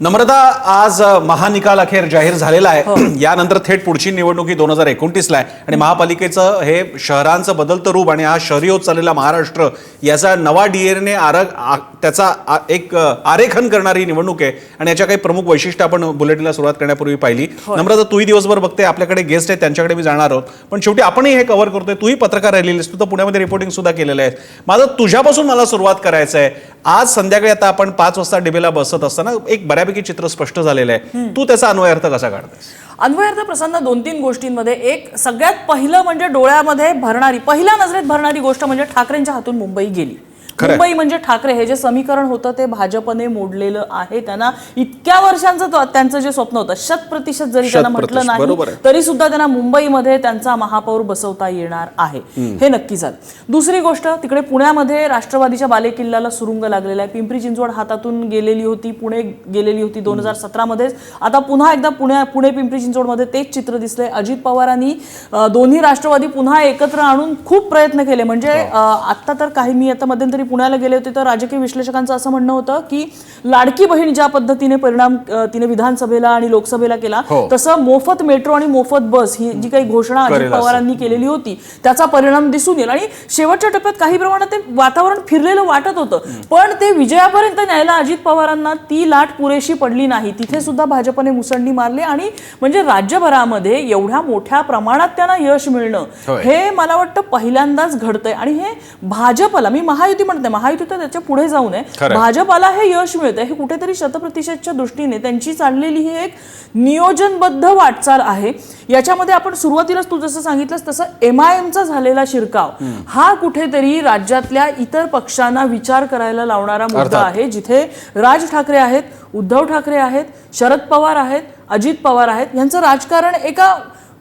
नम्रता आज महानिकाल अखेर जाहीर झालेला आहे. यानंतर थेट पुढची निवडणुकी दोन हजार एकोणतीसला आहे. आणि महापालिकेचं हे शहरांचं बदलतं रूप आणि हा शहरी होत चाललेला महाराष्ट्र याचा नवा डीएनए आरग आ- त्याचा एक आरेखन करणारी निवडणूक आहे. आणि याच्या काही प्रमुख वैशिष्ट्य आपण बुलेटिनला सुरुवात करण्यापूर्वी पाहिली. नम्रता तूही दिवसभर बघते. आपल्याकडे गेस्ट आहेत त्यांच्याकडे मी जाणार आहोत. पण शेवटी आपणही हे कव्हर करतोय. तूही पत्रकार राहिलेलीस तू तर पुण्यामध्ये रिपोर्टिंग सुद्धा केलेलं आहे माझं तुझ्यापासून मला सुरुवात करायचं आहे आज संध्याकाळी आता आपण पाच वाजता डिबेला बसत असताना एक बऱ्यापैकी चित्र स्पष्ट झालेलं आहे. तू त्याचा अन्वय अर्थ कसा काढतेस अन्वयार्थ प्रसन्न दोन तीन गोष्टींमध्ये एक सगळ्यात पहिलं म्हणजे डोळ्यामध्ये भरणारी पहिल्या नजरेत भरणारी गोष्ट म्हणजे ठाकरेंच्या हातून मुंबई गेली. मुंबई म्हणजे ठाकरे हे जे समीकरण होतं ते भाजपने मोडलेलं आहे. त्यांना इतक्या वर्षांचं त्यांचं जे स्वप्न होतं शत प्रतिशत जरी त्यांना म्हटलं नाही. तरी सुद्धा त्यांना मुंबईमध्ये त्यांचा महापौर बसवता येणार आहे. हे नक्की झालं. दुसरी गोष्ट तिकडे पुण्यामध्ये राष्ट्रवादीच्या बालेकिल्ल्याला सुरुंग लागलेला आहे. पिंपरी चिंचवड हातातून गेलेली होती पुणे गेलेली होती दोन हजार सतरामध्येच. आता पुन्हा एकदा पुण्या पुणे पिंपरी चिंचवडमध्ये तेच चित्र दिसलंय. अजित पवारांनी दोन्ही राष्ट्रवादी पुन्हा एकत्र आणून खूप प्रयत्न केले. म्हणजे अं, आत्ता तर काही मी आता मध्यंतरी पुण्याला गेले होते तर राजकीय विश्लेषकांचं असं म्हणणं होतं की लाडकी बहीण ज्या पद्धतीने परिणाम तिने विधानसभेला आणि लोकसभेला केला हो. तसं मोफत मेट्रो आणि मोफत बस ही जी काही घोषणा अजित. पवारांनी केलेली होती त्याचा परिणाम दिसून येईल आणि शेवटच्या टप्प्यात काही प्रमाणात ते वातावरण फिरलेलं वाटत होतं पण ते विजयापर्यंत न्यायला अजित पवारांना ती लाट पुरेशी पडली नाही तिथे सुद्धा भाजपने मुसंडी मारली आणि म्हणजे राज्यभरामध्ये एवढ्या मोठ्या प्रमाणात त्यांना यश मिळणं. हे मला वाटतं पहिल्यांदाच घडतंय आणि हे भाजपला मी महायुती म्हणते महायुती तर त्याच्या पुढे जाऊ नये. भाजपाला हे यश मिळतंय. हे कुठेतरी शतप्रतिशतच्या दृष्टीने त्यांची चाललेली ही एक नियोजनबद्ध वाटचाल आहे. याच्यामध्ये आपण सुरुवातीलाच तू जसं सांगितलंस तसं एम आय एमचा झालेला शिरकाव. हा कुठेतरी राज्यातल्या इतर पक्षांना विचार करायला लावणारा मुद्दा. आहे जिथे राज ठाकरे आहेत उद्धव ठाकरे आहेत शरद पवार आहेत अजित पवार आहेत यांचं राजकारण एका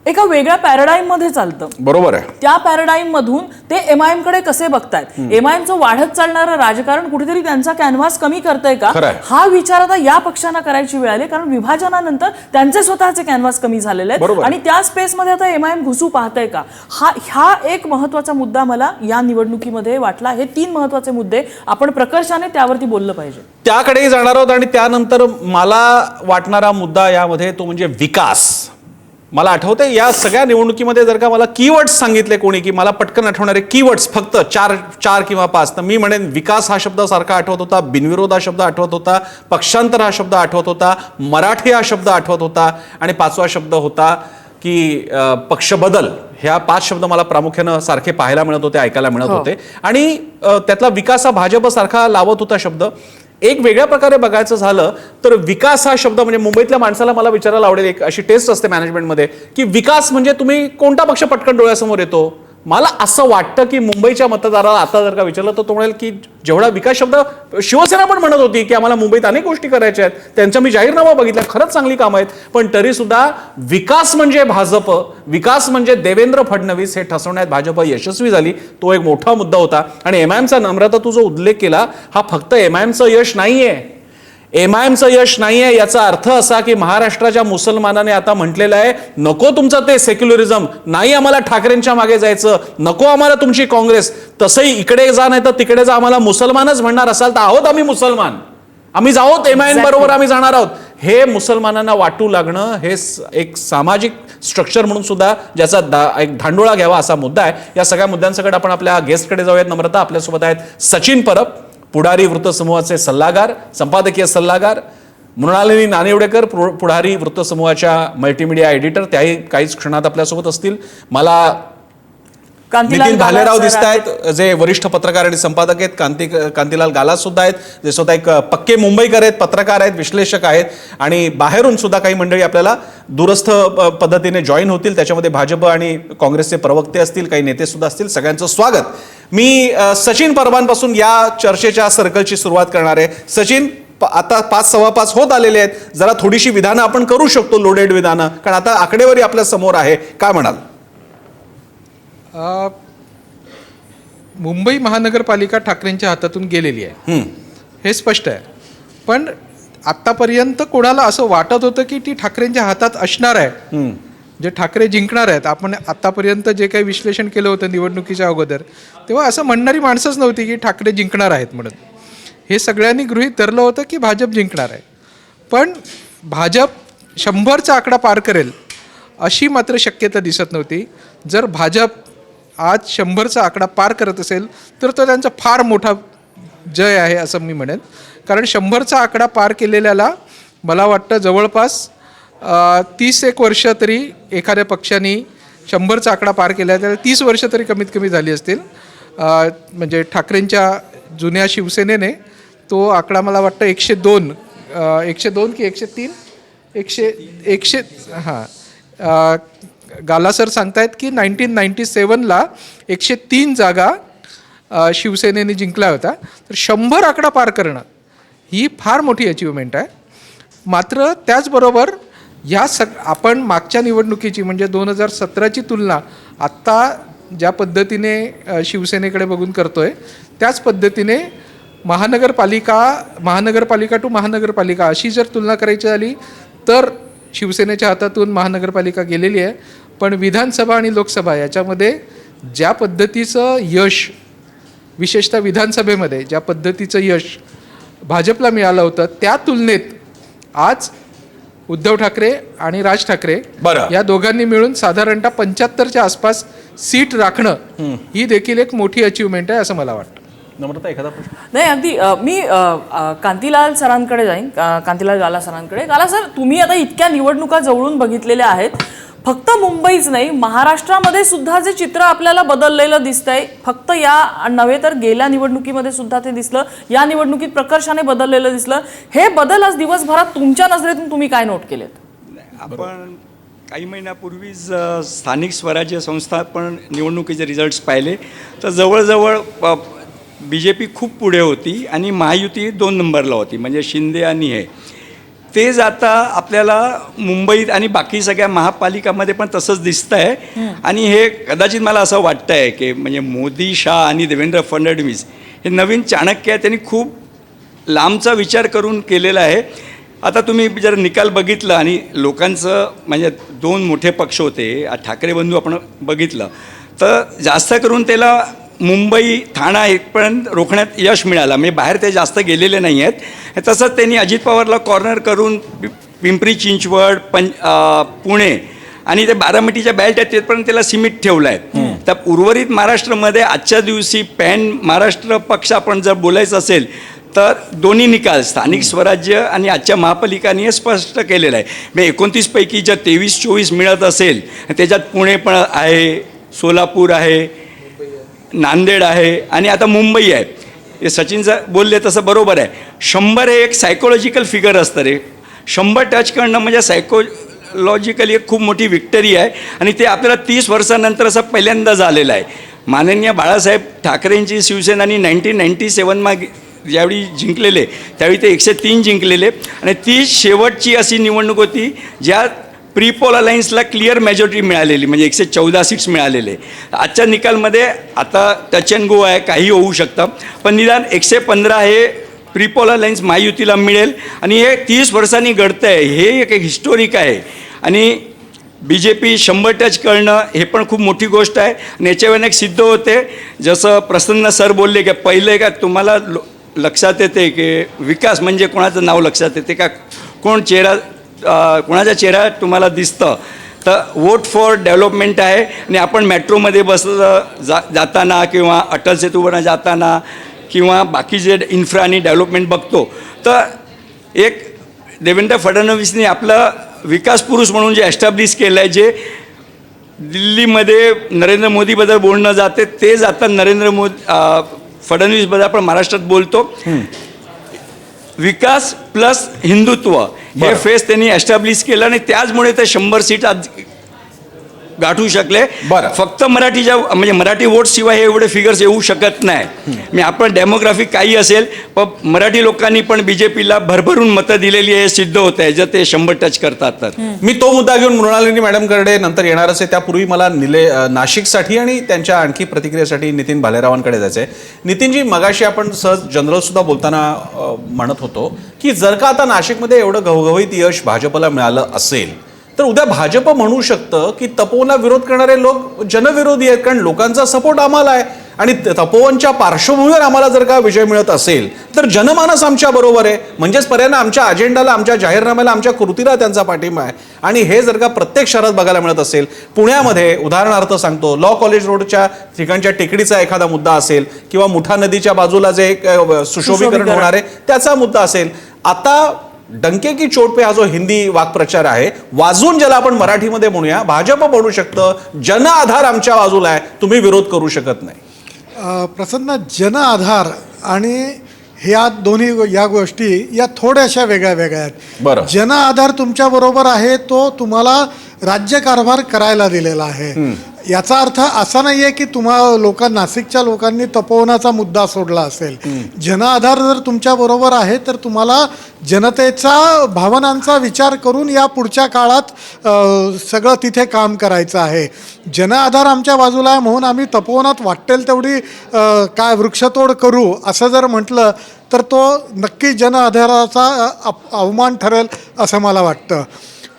एका वेगळ्या पॅराडाईममध्ये चालतं. बरोबर आहे. त्या पॅराडाईम मधून ते एम आय एमकडे कसे बघतायत? एम आय एमचं वाढत चालणारं राजकारण कुठेतरी त्यांचा कॅनव्हास कमी करतंय का. हा विचार आता या पक्षांना करायची वेळ आली कारण विभाजनानंतर त्यांचे स्वतःचे कॅनव्हास कमी झालेले. आहेत. आणि त्या स्पेसमध्ये आता एम आय एम घुसू पाहतंय का? हा हा एक महत्त्वाचा मुद्दा मला या निवडणुकीमध्ये वाटला. हे तीन महत्त्वाचे मुद्दे आपण प्रकर्षाने त्यावरती बोललं पाहिजे. त्याकडेही जाणार आहोत आणि त्यानंतर मला वाटणारा मुद्दा यामध्ये तो म्हणजे विकास. मला आठवते या सगळ्या निवडणुकीमध्ये जर का मला कीवर्ड्स सांगितले कोणी की मला पटकन आठवणारे कीवर्ड्स फक्त चार चार किंवा पाच तर मी म्हणेन विकास हा शब्द सारखा आठवत होता बिनविरोध हा शब्द आठवत होता पक्षांतर हा शब्द आठवत होता मराठी हा शब्द आठवत होता आणि पाचवा शब्द होता की अ, पक्ष बदल. ह्या पाच शब्द मला प्रामुख्यानं सारखे पाहायला मिळत होते ऐकायला मिळत हो. होते. आणि त्यातला विकास हा भाजप सारखा लावत होता शब्द. एक वेगळ्या प्रकारे बघायचं झालं तर विकास हा शब्द म्हणजे मुंबईतल्या माणसाला मला विचारायला आवडेल. एक अशी टेस्ट असते मॅनेजमेंटमध्ये की विकास म्हणजे तुम्ही कोणता पक्ष पटकन डोळ्यासमोर येतो? मला असं वाटतं की मुंबईच्या मतदाराला आता जर का विचारलं तर तो म्हणेल की जेवढा विकास शब्द शिवसेना पण म्हणत होती की आम्हाला मुंबईत अनेक गोष्टी करायच्या आहेत त्यांचा मी जाहीरनामा बघितला खरंच चांगली कामं आहेत पण तरी सुद्धा विकास म्हणजे भाजप विकास म्हणजे देवेंद्र फडणवीस हे ठसवण्यात भाजप यशस्वी झाली तो एक मोठा मुद्दा होता. आणि एम आयमचा नम्रता तू जो उल्लेख केला हा फक्त एम आय एमचं यश नाहीये. एम आय एमचं यश नाहीये याचा अर्थ असा की महाराष्ट्राच्या मुसलमानाने आता म्हटलेलं आहे नको तुमचं ते सेक्युलरिझम नाही आम्हाला ठाकरेंच्या मागे जायचं नको आम्हाला तुमची काँग्रेस तसंही इकडे जा नाही तर तिकडे जा आम्हाला मुसलमानच म्हणणार असाल तर आहोत आम्ही मुसलमान. आम्ही जाऊत एम आय एम बरोबर आम्ही जाणार आहोत. हे मुसलमानांना वाटू लागणं हे एक सामाजिक स्ट्रक्चर म्हणून सुद्धा ज्याचा दा एक धांडोळा घ्यावा असा मुद्दा आहे. या सगळ्या मुद्द्यांसकडे आपण आपल्या गेस्टकडे जाऊयात. नम्रता आपल्यासोबत आहेत सचिन परब. पुढारी वृत्तसमूहाचे सल्लागार संपादकीय सल्लागार मृणालिनी नानिवडेकर पु- पुढारी वृत्तसमूहाच्या मल्टीमीडिया एडिटर त्याही काहीच क्षणात आपल्यासोबत असतील. मला नितीन भालेराव दिसत आहेत. जे वरिष्ठ पत्रकार आणि संपादक आहेत कांती कांतीलाल गाला सुद्धा आहेत जे स्वतः एक पक्के मुंबईकर आहेत पत्रकार आहेत विश्लेषक आहेत आणि बाहेरून सुद्धा काही मंडळी आपल्याला दूरस्थ पद्धतीने जॉईन होतील. त्याच्यामध्ये भाजप आणि काँग्रेसचे प्रवक्ते असतील काही नेते सुद्धा असतील. सगळ्यांचं स्वागत. मी सचिन परबांपासून या चर्चेच्या सर्कलची सुरुवात करणार आहे. सचिन आता पाच सव्वा पाच होत आलेले आहेत. जरा थोडीशी विधानं आपण करू शकतो लोडेड विधानं. कारण आता आकडेवारी आपल्यासमोर आहे. काय म्हणाल? मुंबई महानगरपालिका ठाकरेंच्या हातातून गेलेली आहे. हे स्पष्ट आहे. पण आत्तापर्यंत कोणाला असं वाटत होतं की ती ठाकरेंच्या हातात असणार आहे? जे ठाकरे जिंकणार आहेत आपण आत्तापर्यंत जे काही विश्लेषण केलं होतं निवडणुकीच्या अगोदर तेव्हा असं म्हणणारी माणसंच नव्हती की ठाकरे जिंकणार आहेत म्हणून. हे सगळ्यांनी गृहीत धरलं होतं की भाजप जिंकणार आहे. पण भाजप शंभरचा आकडा पार करेल अशी मात्र शक्यता दिसत नव्हती. जर भाजप आज शंभरचा आकडा पार करत असेल तर तो त्यांचा फार मोठा जय आहे असं मी म्हणेन. कारण शंभरचा आकडा पार केलेल्याला मला वाटतं जवळपास तीस एक वर्ष तरी एखाद्या पक्षाने शंभरचा आकडा पार केला त्याला तीस वर्ष तरी कमीत कमी झाली असतील. म्हणजे ठाकरेंच्या जुन्या शिवसेनेने तो आकडा मला वाटतं एकशे दोन एकशे दोन की एकशे तीन? एकशे एकशे हां. गाला सर सांगतायत की नाईन्टीन नाईन्टी सेवनला एकशे तीन जागा शिवसेनेने जिंकला होता तर शंभर आकडा पार करणं ही फार मोठी अचिव्हमेंट आहे. मात्र त्याचबरोबर ह्या सग आपण मागच्या निवडणुकीची म्हणजे दोन हजार सतराची तुलना आत्ता ज्या पद्धतीने शिवसेनेकडे बघून करतो आहे त्याच पद्धतीने महानगरपालिका महानगरपालिका टू महानगरपालिका अशी जर तुलना करायची झाली तर शिवसेनेच्या हातातून महानगरपालिका गेलेली आहे. पण विधानसभा आणि लोकसभा याच्यामध्ये ज्या पद्धतीचं यश विशेषतः विधानसभेमध्ये ज्या पद्धतीचं यश भाजपला मिळालं होतं त्या तुलनेत आज उद्धव ठाकरे आणि राज ठाकरे बरं. या दोघांनी मिळून साधारणतः पंच्याहत्तरच्या आसपास सीट राखणं ही देखील एक मोठी अचिव्हमेंट आहे असं मला वाटतं. नम्रता एखादा प्रश्न? नाही अगदी मी कांतीलाल सरांकडे जाईन कांतीलाल गाला सरांकडे. गाला सर तुम्ही आता इतक्या निवडणुका जवळून बघितलेल्या आहेत फक्त मुंबईच नाही महाराष्ट्रामध्ये सुद्धा जे चित्र आपल्याला बदललेलं दिसतंय फक्त या नव्हे तर गेल्या निवडणुकीमध्ये सुद्धा ते दिसलं या निवडणुकीत प्रकर्षाने बदललेलं दिसलं. हे बदल आज दिवसभरात तुमच्या नजरेतून तुम्ही काय नोट केलेत? आपण काही महिन्यापूर्वीच स्थानिक स्वराज्य संस्था पण निवडणुकीचे रिझल्ट्स पाहिले. तर जवळजवळ बी जे पी खूप पुढे होती आणि महायुती दोन नंबरला होती म्हणजे शिंदे आणि हे. तेच आता आपल्याला मुंबईत आणि बाकी सगळ्या महापालिकामध्ये पण तसंच दिसतं आहे आणि हे कदाचित मला असं वाटतं आहे की म्हणजे मोदी शाह आणि देवेंद्र फडणवीस हे नवीन चाणक्य आहे त्यांनी खूप लांबचा विचार करून केलेला आहे. आता तुम्ही जर निकाल बघितला आणि लोकांचं म्हणजे दोन मोठे पक्ष होते ठाकरे बंधू आपण बघितलं तर जास्त करून त्याला मुंबई ठाणा इथपर्यंत रोखण्यात यश मिळालं. म्हणजे बाहेर ते जास्त गेलेले नाही आहेत तसंच त्यांनी अजित पवारला कॉर्नर करून पिंपरी चिंचवड पं पुणे आणि ते बारामतीच्या बॅल्ट आहेत तिथपर्यंत त्याला सीमित ठेवलं आहे तर उर्वरित महाराष्ट्रामध्ये आजच्या दिवशी पॅन महाराष्ट्र पक्ष आपण जर बोलायचं असेल तर दोन्ही निकाल स्थानिक स्वराज्य आणि आजच्या महापालिकांनी हे स्पष्ट केलेलं आहे. म्हणजे एकोणतीसपैकी जर तेवीस चोवीस मिळत असेल त्याच्यात पुणे पण आहे सोलापूर आहे नांदेड आहे आणि आता मुंबई आहे. हे सचिनचं बोलले तसं बरोबर आहे. शंभर हे एक सायकोलॉजिकल फिगर असतं रे. शंभर टच करणं म्हणजे सायकोलॉजिकली एक खूप मोठी विक्टरी आहे. आणि ते आपल्याला तीस वर्षानंतर असं पहिल्यांदा झालेलं आहे. माननीय बाळासाहेब ठाकरेंची शिवसेनानी नाईन्टीन नाईन्टी सेवन ज्यावेळी जिंकलेले त्यावेळी ते एकशे तीन जिंकलेले. आणि ती शेवटची अशी निवडणूक होती ज्यात प्रीपोल अलायन्सला क्लिअर मेजॉरिटी मिळालेली म्हणजे एकशे चौदा सीट्स मिळालेले. आजच्या निकालमध्ये आता टच अँड गो आहे काही होऊ शकतं. पण निदान एकशे पंधरा हे प्रीपोल अलायन्स महायुतीला मिळेल. आणि हे तीस वर्षांनी घडतं आहे हे एक हिस्टोरिक आहे. आणि बी जे पी शंभर टच करणं हे पण खूप मोठी गोष्ट आहे. आणि याच्यावर एक सिद्ध होते जसं प्रसन्न सर बोलले की पहिले का तुम्हाला लक्षात येते की विकास म्हणजे कोणाचं नाव लक्षात येते का? कोण चेहरा कोणाचा चेहरा तुम्हाला दिसतं तर वोट फॉर डेव्हलपमेंट आहे आणि आपण मेट्रोमध्ये बसलं जा जाताना किंवा अटल सेतूवरनं जाताना किंवा बाकी जे इन्फ्रा आणि डेव्हलपमेंट बघतो तर एक देवेंद्र फडणवीसनी आपलं विकास पुरुष म्हणून जे एस्टॅब्लिश केलं आहे जे दिल्लीमध्ये नरेंद्र मोदीबद्दल बोलणं जाते ते जाता नरेंद्र मोदी फडणवीसबद्दल आपण महाराष्ट्रात बोलतो. विकास प्लस हिंदुत्व हे. फेस त्यांनी एस्टॅब्लिश केलं आणि त्याचमुळे ते शंभर सीट आज गाठू शकले. बरं. फक्त मराठीच्या म्हणजे मराठी वोट शिवाय हे एवढे फिगर्स येऊ शकत नाही. मी आपण डेमोग्राफी काही असेल पण मराठी लोकांनी पण बी जे पीला भरभरून मतं दिलेली आहे हे सिद्ध होत आहे. जर ते शंभर टच करतात. तर मी तो मुद्दा घेऊन मृणालिनी मॅडमकडे नंतर येणारच आहे त्यापूर्वी मला निले अ, नाशिकसाठी आणि त्यांच्या आणखी प्रतिक्रियेसाठी नितीन भालेरावांकडे जायचं आहे नितीनजी मगाशी आपण सहज जनरल सुद्धा बोलताना अ, म्हणत होतो की जर का आता नाशिकमध्ये एवढं घवघवीत यश भाजपला मिळालं असेल तर उद्या भाजप म्हणू शकतं की तपोवनला विरोध करणारे लोक जनविरोधी आहेत कारण लोकांचा सपोर्ट आम्हाला आहे. आणि तपोवनच्या पार्श्वभूमीवर आम्हाला जर का विजय मिळत असेल तर जनमानस आमच्या बरोबर आहे. म्हणजेच पर्याय आमच्या अजेंडाला आमच्या जाहीरनाम्याला आमच्या कृतीला त्यांचा पाठिंबा आहे. आणि हे जर का प्रत्येक शहरात बघायला मिळत असेल पुण्यामध्ये उदाहरणार्थ सांगतो लॉ कॉलेज रोडच्या ठिकाणच्या टेकडीचा एखादा मुद्दा असेल किंवा मुठा नदीच्या बाजूला जे एक सुशोभीकरण. होणार आहे त्याचा मुद्दा असेल. आता डंके की चोट पे हा जो हिंदी वाक्प्रचार आहे वाजून ज्याला आपण मराठीमध्ये म्हणूया भाजप म्हणू शकतं जन आधार आमच्या बाजूला आहे तुम्ही विरोध करू शकत नाही. प्रसन्न जन आधार आणि ह्या दोन्ही या गोष्टी या थोड्याशा वेगळ्या वेगळ्या बरं. आहेत जन आधार तुमच्या बरोबर आहे तो तुम्हाला राज्यकारभार करायला दिलेला आहे. याचा अर्थ असा नाही आहे की तुम्हा लोक नाशिकच्या लोकांनी तपोवनाचा मुद्दा सोडला असेल. जन आधार जर तुमच्या बरोबर आहे तर तुम्हाला जनतेचा भावनांचा विचार करून या पुढच्या काळात सगळं तिथे काम करायचं आहे. जन आधार आमच्या बाजूला आहे म्हणून आम्ही तपोवनात वाटेल तेवढी काय वृक्षतोड करू असं जर म्हटलं तर तो नक्की जन आधाराचा अ, अप- अवमान ठरेल असं मला वाटतं.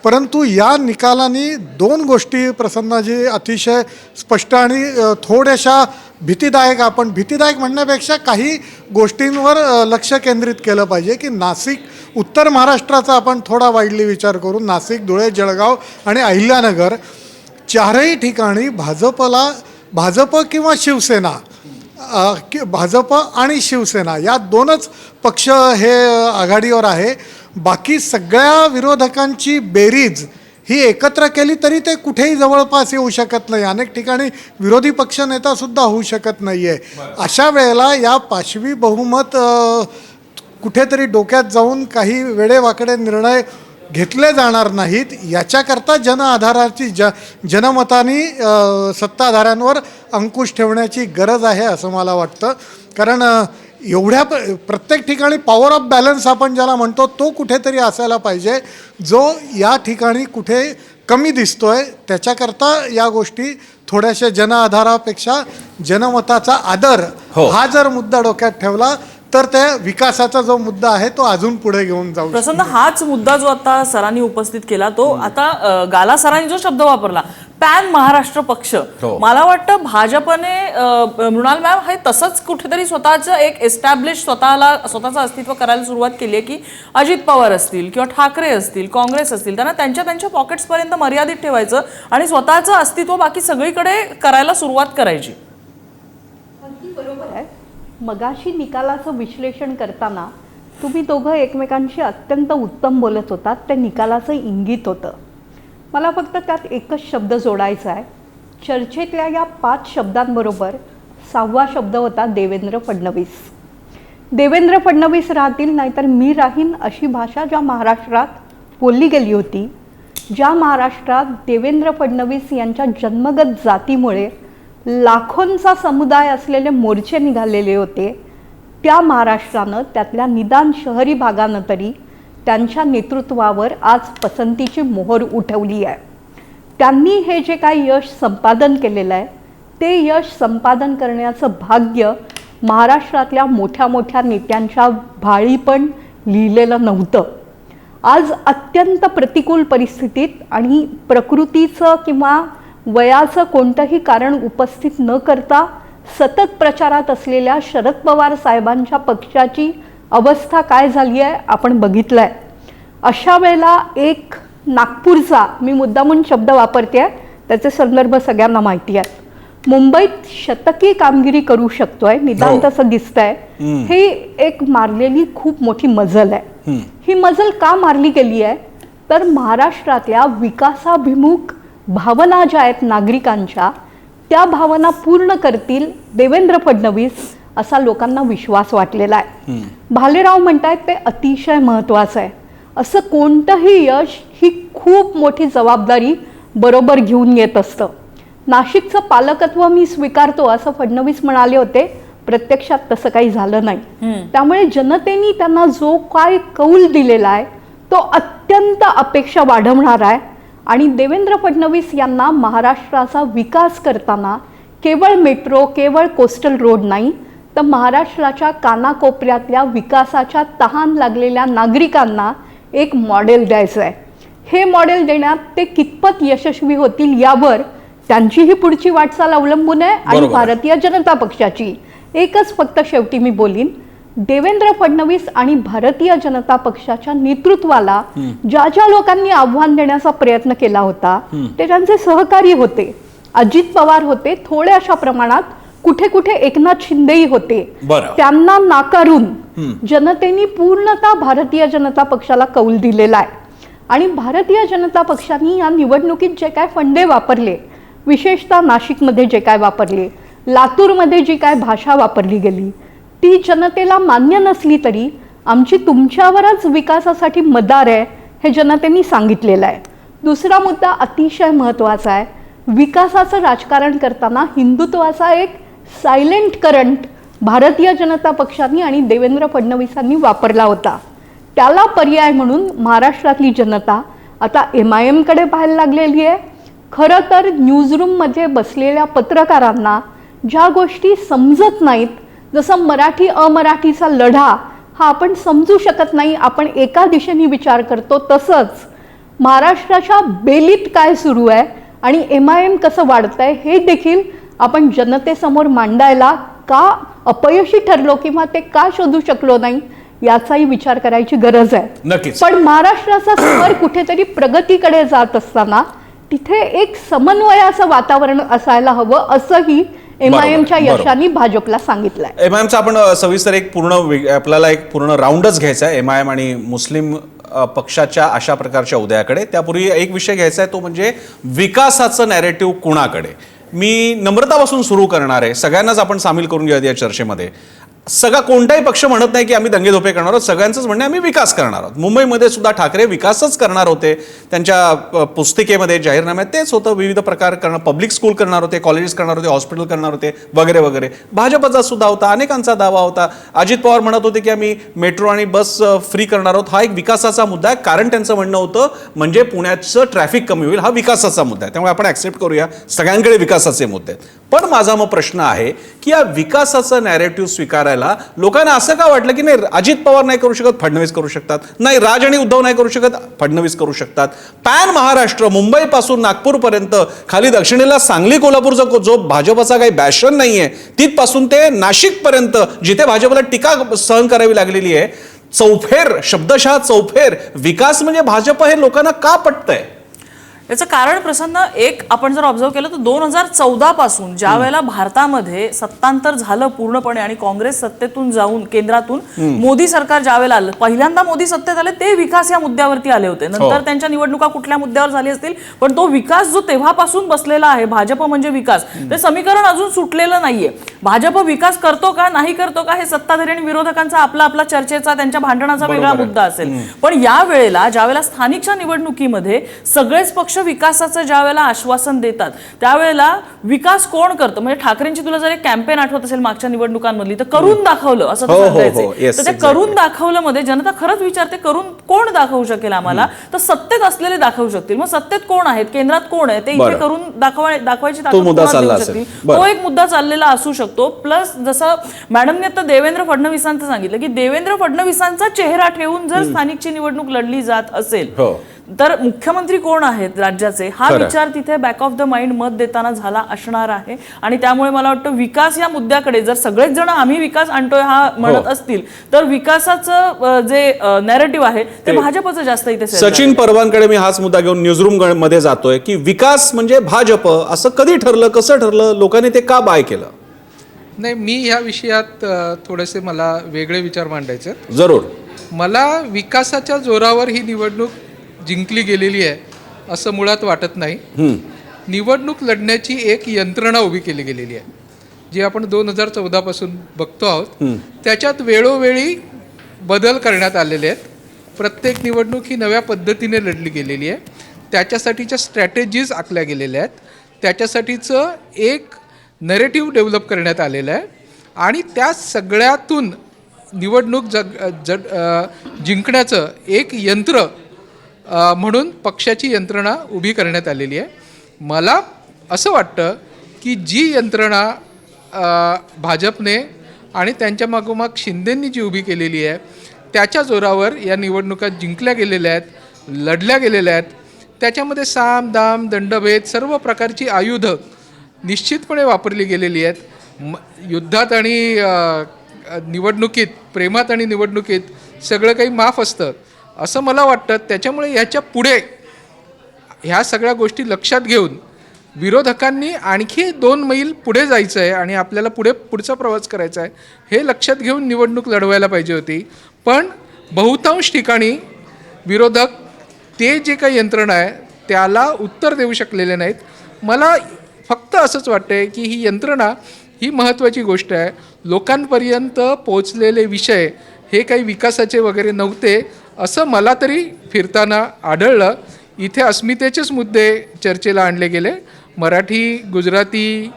परंतु या निकालाने दोन गोष्टी प्रसन्नाजी अतिशय स्पष्ट आणि थोड्याशा भीतीदायक आपण भीतीदायक म्हणण्यापेक्षा काही गोष्टींवर लक्ष केंद्रित केलं पाहिजे की नाशिक उत्तर महाराष्ट्राचा आपण थोडा वाईडली विचार करून नाशिक धुळे जळगाव आणि अहिल्यानगर चारही ठिकाणी भाजपला भाजप किंवा शिवसेना कि भाजप आणि शिवसेना या दोनच पक्ष हे आघाडीवर आहे. बाकी सगळ्या विरोधकांची बेरीज ही एकत्र केली तरी ते कुठेही जवळपास येऊ शकत नाही. अनेक ठिकाणी विरोधी पक्षनेतासुद्धा होऊ शकत नाही आहे अशा वेळेला या पाशवी बहुमत कुठेतरी डोक्यात जाऊन काही वेडेवाकडे निर्णय घेतले जाणार नाहीत. याच्याकरता जन आधाराची ज जनमतानी सत्ताधाऱ्यांवर अंकुश ठेवण्याची गरज आहे असं मला वाटतं. कारण एवढ्या प प्रत्येक ठिकाणी पॉवर ऑफ बॅलन्स आपण ज्याला म्हणतो तो कुठेतरी असायला पाहिजे जो या ठिकाणी कुठे कमी दिसतोय त्याच्याकरता या गोष्टी थोड्याशा जन आधारापेक्षा जनमताचा आदर हो. हा जर मुद्दा डोक्यात ठेवला तर त्या विकासाचा जो मुद्दा आहे तो अजून पुढे घेऊन जाऊ शकतो. प्रसन्न हाच मुद्दा जो आता सरांनी उपस्थित केला तो आता गाला सरांनी जो शब्द वापरला पॅन महाराष्ट्र पक्ष हो. मला वाटतं भाजपने मृणाल मॅम हे तसंच कुठेतरी स्वतःचं एक एस्टॅब्लिश स्वतःला स्वतःचं अस्तित्व करायला सुरुवात केली आहे की अजित पवार असतील किंवा ठाकरे असतील काँग्रेस असतील त्यांना त्यांच्या त्यांच्या पॉकेट्सपर्यंत मर्यादित ठेवायचं आणि स्वतःचं अस्तित्व बाकी सगळीकडे करायला सुरुवात करायची अगदी बरोबर आहे मगाशी निकालाचं विश्लेषण करताना तुम्ही दोघं एकमेकांशी अत्यंत उत्तम बोलत होतात ते निकालाचं इंगित होतं. मला फक्त त्यात एकच शब्द जोडायचा आहे. चर्चेतल्या या पाच शब्दांबरोबर सहावा शब्द होता देवेंद्र फडणवीस. देवेंद्र फडणवीस राहतील नाहीतर मी राहीन अशी भाषा ज्या महाराष्ट्रात बोलली गेली होती ज्या महाराष्ट्रात देवेंद्र फडणवीस यांच्या जन्मगत जातीमुळे लाखोंचा समुदाय असलेले मोर्चे निघालेले होते. त्या महाराष्ट्रानं त्यातल्या निदान शहरी भागानं तरी त्यांच्या नेतृत्वावर आज पसंतीची मोहर उठवली आहे. त्यांनी हे जे काही यश संपादन केलेलं आहे ते यश संपादन करण्याचं भाग्य महाराष्ट्रातल्या मोठ्या मोठ्या नेत्यांच्या भाळी पण लिहिलेलं नव्हतं. आज अत्यंत प्रतिकूल परिस्थितीत आणि प्रकृतीचं किंवा वयाचं कोणतंही कारण उपस्थित न करता सतत प्रचारात असलेल्या शरद पवार साहेबांच्या पक्षाची अवस्था काय झाली आहे आपण बघितलं आहे अशा वेळेला एक नागपूरचा मी मुद्दामून शब्द वापरते त्याचे संदर्भ सगळ्यांना माहिती आहेत. मुंबईत शतकी कामगिरी करू शकतोय निदान हो. तसं दिसतंय. ही एक मारलेली खूप मोठी मजल आहे. ही मजल का मारली गेली आहे? तर महाराष्ट्रातल्या विकासाभिमुख भावना ज्या आहेत नागरिकांच्या त्या भावना पूर्ण करतील देवेंद्र फडणवीस असा लोकांना विश्वास वाटलेला आहे. भालेराव म्हणतायत ते अतिशय महत्त्वाचं आहे. असं कोणतंही यश ही खूप मोठी जबाबदारी बरोबर घेऊन येत असतं. नाशिकचं पालकत्व मी स्वीकारतो असं फडणवीस म्हणाले होते. प्रत्यक्षात तसं काही झालं नाही. त्यामुळे जनतेने त्यांना जो काय कौल दिलेला आहे तो अत्यंत अपेक्षा वाढवणार आहे. आणि देवेंद्र फडणवीस यांना महाराष्ट्राचा विकास करताना केवळ मेट्रो केवळ कोस्टल रोड नाही तर महाराष्ट्राच्या कानाकोपऱ्यातल्या विकासाच्या तहान लागलेल्या नागरिकांना एक मॉडेल द्यायचं आहे हे मॉडेल देण्यात ते कितपत यशस्वी होतील यावर त्यांची ही पुढची वाटचाल अवलंबून आहे आणि. भारतीय जनता पक्षाची एकच फक्त शेवटी मी बोलीन देवेंद्र फडणवीस आणि भारतीय जनता पक्षाच्या नेतृत्वाला ज्या ज्या लोकांनी आव्हान देण्याचा प्रयत्न केला होता ते त्यांचे सहकारी होते. अजित पवार होते थोड्याशा प्रमाणात कुठे कुठे एकनाथ शिंदेही होते. त्यांना नाकारून जनतेने पूर्णतः भारतीय जनता पक्षाला कौल दिलेला आहे. आणि भारतीय जनता पक्षाने या निवडणुकीत जे काय फंडे वापरले विशेषतः नाशिकमध्ये जे काय वापरले लातूरमध्ये जी काय भाषा वापरली गेली ती जनतेला मान्य नसली तरी आमची तुमच्यावरच विकासासाठी मदार आहे हे जनतेने सांगितलेलं आहे. दुसरा मुद्दा अतिशय महत्त्वाचा आहे. विकासाचं राजकारण करताना हिंदुत्वाचा एक सायलेंट करंट भारतीय जनता पक्षांनी आणि देवेंद्र फडणवीसांनी वापरला होता. त्याला पर्याय म्हणून महाराष्ट्रातली जनता आता एम आय एमकडे पाहायला लागलेली आहे. खरं तर न्यूजरूममध्ये बसलेल्या पत्रकारांना ज्या गोष्टी समजत नाहीत जसं मराठी अमराठीचा लढा हा आपण समजू शकत नाही आपण एका दिशेने विचार करतो तसंच महाराष्ट्राच्या बेलीत काय सुरू आहे आणि एम आय एम कसं वाढतंय हे देखील आपण जनतेसमोर मांडायला का अपयशी ठरलो किंवा ते का शोधू शकलो नाही याचाही विचार करायची गरज आहे नक्कीच. पण महाराष्ट्राचा स्वर कुठेतरी प्रगतीकडे जात असताना तिथे एक समन्वयाचं वातावरण असायला हवं असंही एम आय एमच्या बरोबर. यशाने भाजपला सांगितलंय. एम आय एमचा आपण सविस्तर एक पूर्ण आपल्याला एक पूर्ण राऊंडच घ्यायचा आहे. एम आय एम आणि मुस्लिम पक्षाच्या अशा प्रकारच्या उदयाकडे. त्यापूर्वी एक विषय घ्यायचा आहे तो म्हणजे विकासाचं नॅरेटिव्ह कुणाकडे? मी नम्रतापासून सुरू करणार आहे. सगळ्यांनाच आपण सामील करून घेऊयात या चर्चेमध्ये. सगळा कोणताही पक्ष म्हणत नाही की आम्ही दंगेधोपे करणार आहोत. सगळ्यांचंच म्हणणं आम्ही विकास करणार आहोत. मुंबईमध्ये सुद्धा ठाकरे विकासच करणार होते. त्यांच्या पुस्तिकेमध्ये जाहीरनाम्यात तेच होतं. विविध प्रकार करणं पब्लिक स्कूल करणार होते कॉलेजेस करणार होते हॉस्पिटल करणार होते वगैरे वगैरे. भाजपचा सुद्धा होता अनेकांचा दावा होता. अजित पवार म्हणत होते की आम्ही मेट्रो आणि बस फ्री करणार आहोत. हा एक विकासाचा मुद्दा आहे. कारण त्यांचं म्हणणं होतं म्हणजे पुण्याचं ट्रॅफिक कमी होईल हा विकासाचा मुद्दा आहे. त्यामुळे आपण ऍक्सेप्ट करूया. सगळ्यांकडे विकासाचे मुद्दे आहेत. पण माझा मग प्रश्न आहे की या विकासाचं नॅरेटिव्ह स्वीकारायला लोकांना असं का वाटलं की नाही अजित पवार नाही करू शकत फडणवीस करू शकतात. नाही राज आणि उद्धव नाही करू शकत फडणवीस करू शकतात. पॅन महाराष्ट्र मुंबईपासून नागपूरपर्यंत खाली दक्षिणेला सांगली कोल्हापूरचा को- जो भाजपचा काही बॅशन नाहीये तिथपासून ते नाशिकपर्यंत जिथे भाजपला टीका सहन करावी लागलेली आहे चौफेर शब्दशः चौफेर विकास म्हणजे भाजप हे लोकांना का पटतंय? याचं कारण प्रसन्न एक आपण जर ऑब्झर्व केलं तर दोन हजार चौदा पासून ज्या वेळेला भारतामध्ये सत्तांतर झालं पूर्णपणे आणि काँग्रेस सत्तेतून जाऊन केंद्रातून मोदी सरकार ज्या वेळेला आलं पहिल्यांदा मोदी सत्तेत आले ते विकास या मुद्द्यावरती आले होते. नंतर त्यांच्या निवडणुका कुठल्या मुद्द्यावर झाली असतील पण तो विकास जो तेव्हापासून बसलेला आहे भाजप म्हणजे विकास ते समीकरण अजून सुटलेलं नाहीये. भाजप विकास करतो का नाही करतो का हे सत्ताधारी आणि विरोधकांचा आपला आपला चर्चेचा त्यांच्या भांडणाचा वेगळा मुद्दा असेल. पण या वेळेला ज्या वेळेला स्थानिकच्या निवडणुकीमध्ये सगळेच पक्ष विकासाचं ज्या वेळेला आश्वासन देतात त्यावेळेला विकास कोण करतं म्हणजे ठाकरेंची तुला जर एक कॅम्पेन आठवत असेल मागच्या निवडणुकांमधली तर करून दाखवलं असं हो, ते हो, हो. तर ते. करून दाखवलं मध्ये जनता खरंच विचारते करून कोण दाखवू शकेल आम्हाला तर सत्तेत असलेले दाखवू शकतील मग सत्तेत कोण आहेत केंद्रात कोण आहे ते इथे. करून दाखवाय दाखवायची तो. शकतील? एक मुद्दा चाललेला असू शकतो प्लस जसं मॅडमने आता देवेंद्र फडणवीसांचं सांगितलं की देवेंद्र फडणवीसांचा चेहरा ठेवून जर स्थानिकची निवडणूक लढली जात असेल हो. तर मुख्यमंत्री कोण आहेत राज्याचे? हा. विचार तिथे बॅक ऑफ द माइंड मत देताना झाला असणार आहे. आणि त्यामुळे मला वाटतं विकास या मुद्द्याकडे जर सगळेच जण आम्ही विकास आणतोय हा म्हणत असतील तर विकासाचं जे नॅरेटिव्ह आहे ते भाजपचं जास्त इथे सचिन परवानकडे मी हाच मुद्दा घेऊन न्यूजरूममध्ये जातोय की विकास म्हणजे भाजप असं कधी ठरलं कसं ठरलं लोकांनी ते का बाय केलं? नाही मी ह्या विषयात थोडेसे मला वेगळे विचार मांडायचे. जरूर. मला विकासाच्या जोरावर ही निवडणूक जिंकली गेलेली आहे असं मुळात वाटत नाही. निवडणूक लढण्याची एक यंत्रणा उभी केली गेलेली आहे. जी आपण दोन हजार चौदापासून बघतो आहोत त्याच्यात वेळोवेळी बदल करण्यात आलेले आहेत. प्रत्येक निवडणूक ही नव्या पद्धतीने लढली गेलेली आहे. त्याच्यासाठीच्या स्ट्रॅटेजीज आखल्या गेलेल्या आहेत. त्याच्यासाठीचं एक नरेटिव्ह डेव्हलप करण्यात आलेलं आहे. आणि त्या सगळ्यातून निवडणूक जग जिंकण्याचं एक यंत्र म्हणून पक्षाची यंत्रणा उभी करण्यात आलेली आहे. मला असं वाटतं की जी यंत्रणा भाजपने आणि त्यांच्या मागोमाग शिंदेंनी जी उभी केलेली आहे त्याच्या जोरावर या निवडणुका जिंकल्या गेलेल्या आहेत लढल्या गेलेल्या आहेत. त्याच्यामध्ये साम दाम दंडभेद सर्व प्रकारची आयुधं निश्चितपणे वापरली गेलेली आहेत. म युद्धात आणि निवडणुकीत प्रेमात आणि निवडणुकीत सगळं काही माफ असतं. असं मला वाटतं. त्याच्यामुळे ह्याच्या पुढे ह्या सगळ्या गोष्टी लक्षात घेऊन विरोधकांनी आणखी दोन मैल पुढे जायचं आहे आणि आपल्याला पुढे पुढचा प्रवास करायचा आहे हे लक्षात घेऊन निवडणूक लढवायला पाहिजे होती. पण बहुतांश ठिकाणी विरोधक ते जे काही यंत्रणा आहे त्याला उत्तर देऊ शकलेले नाहीत. मला फक्त असंच वाटतंय की ही यंत्रणा ही महत्त्वाची गोष्ट आहे. लोकांपर्यंत पोचलेले विषय हे काही विकासाचे वगैरे नव्हते. असं मला तरी फिरताना आढळलं. इथे अस्मितेचेच मुद्दे चर्चेला आणले गेले. मराठी गुजराती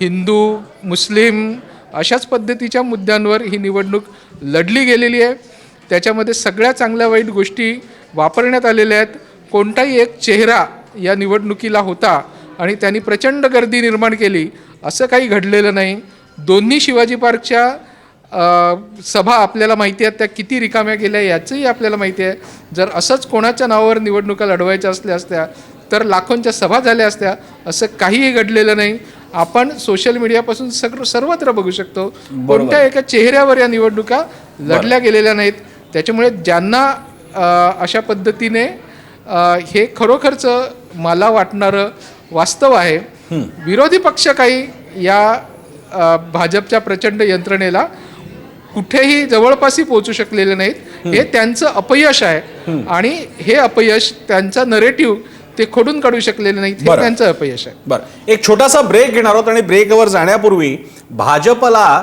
हिंदू मुस्लिम अशाच पद्धतीच्या मुद्द्यांवर ही निवडणूक लढली गेलेली आहे. त्याच्यामध्ये सगळ्या चांगल्या वाईट गोष्टी वापरण्यात आलेल्या आहेत. कोणताही एक चेहरा या निवडणुकीला होता आणि त्यांनी प्रचंड गर्दी निर्माण केली असं काही घडलेलं नाही. दोन्ही शिवाजी पार्कच्या सभा आपल्याला माहिती आहेत त्या किती रिकाम्या गेल्या याचंही आपल्याला माहिती आहे. जर असंच कोणाच्या नावावर निवडणुका लढवायच्या असल्या असत्या तर लाखोंच्या सभा झाल्या असत्या असं काहीही घडलेलं नाही. आपण सोशल मीडियापासून सगळं सर्वत्र बघू शकतो. कोणत्या एका चेहऱ्यावर या निवडणुका लढल्या गेलेल्या नाहीत. त्याच्यामुळे ज्यांना अशा पद्धतीने हे खरोखरचं मला वाटणारं वास्तव आहे. विरोधी पक्ष काही या भाजपच्या प्रचंड यंत्रणेला कुठेही जवळपासही पोहोचू शकलेले नाहीत. हे त्यांचं अपयश आहे. आणि हे अपयश त्यांचा नरेटिव्ह ते खोडून काढू शकलेले नाहीत. हे. त्यांचं अपयश आहे. बरं. एक छोटासा ब्रेक घेणार आहोत आणि ब्रेकवर जाण्यापूर्वी भाजपला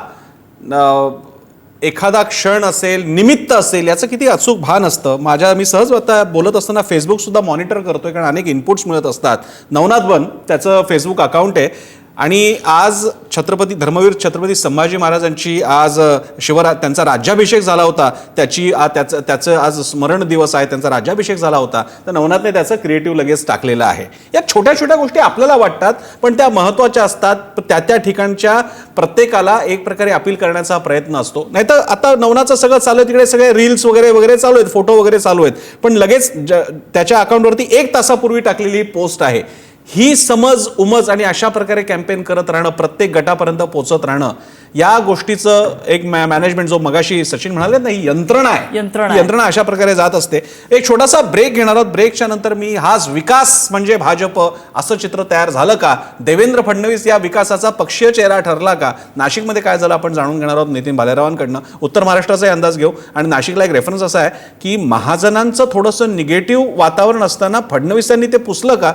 एखादा क्षण असेल निमित्त असेल याचं किती अचूक भान असतं. माझ्या मी सहज आता बोलत असताना फेसबुक सुद्धा मॉनिटर करतोय कारण अनेक इनपुट्स मिळत असतात. नवनाथ बन त्याचं फेसबुक अकाउंट आहे. आणि आज छत्रपती धर्मवीर छत्रपती संभाजी महाराजांची आज शिवरा त्यांचा राज्याभिषेक झाला होता. त्याची आ- त्याचं त्याचं आज स्मरण दिवस आहे. त्यांचा राज्याभिषेक झाला होता. तर नवनाथने त्याचं क्रिएटिव्ह लगेच टाकलेलं आहे. या छोट्या छोट्या गोष्टी आपल्याला वाटतात पण त्या महत्त्वाच्या असतात. त्या त्या ठिकाणच्या प्रत्येकाला एक प्रकारे अपील करण्याचा प्रयत्न असतो. नाहीतर आता नवनाचं सगळं चालू आहे. तिकडे सगळे रील्स वगैरे वगैरे चालू आहेत. फोटो वगैरे चालू आहेत. पण लगेच ज- त्याच्या अकाउंटवरती एक तासापूर्वी टाकलेली पोस्ट आहे. ही समज उमज आणि अशा प्रकारे कॅम्पेन करत राहणं प्रत्येक गटापर्यंत पोहोचत राहणं या गोष्टीचं एक मॅ मॅनेजमेंट जो मगाशी सचिन म्हणाले ना ही यंत्रणा आहे. यंत्रणा. यंत्रणा अशा प्रकारे जात असते. एक छोटासा ब्रेक घेणार आहोत. ब्रेकच्या नंतर मी हाच विकास म्हणजे भाजप असं चित्र तयार झालं का? देवेंद्र फडणवीस या विकासाचा पक्षीय चेहरा ठरला का? नाशिकमध्ये काय झालं? आपण जाणून घेणार आहोत नितीन भालेरावांकडनं. उत्तर महाराष्ट्राचाही अंदाज घेऊ. आणि नाशिकला एक रेफरन्स असा आहे की महाजनांचं थोडंसं निगेटिव्ह वातावरण असताना फडणवीसांनी ते पुसलं का?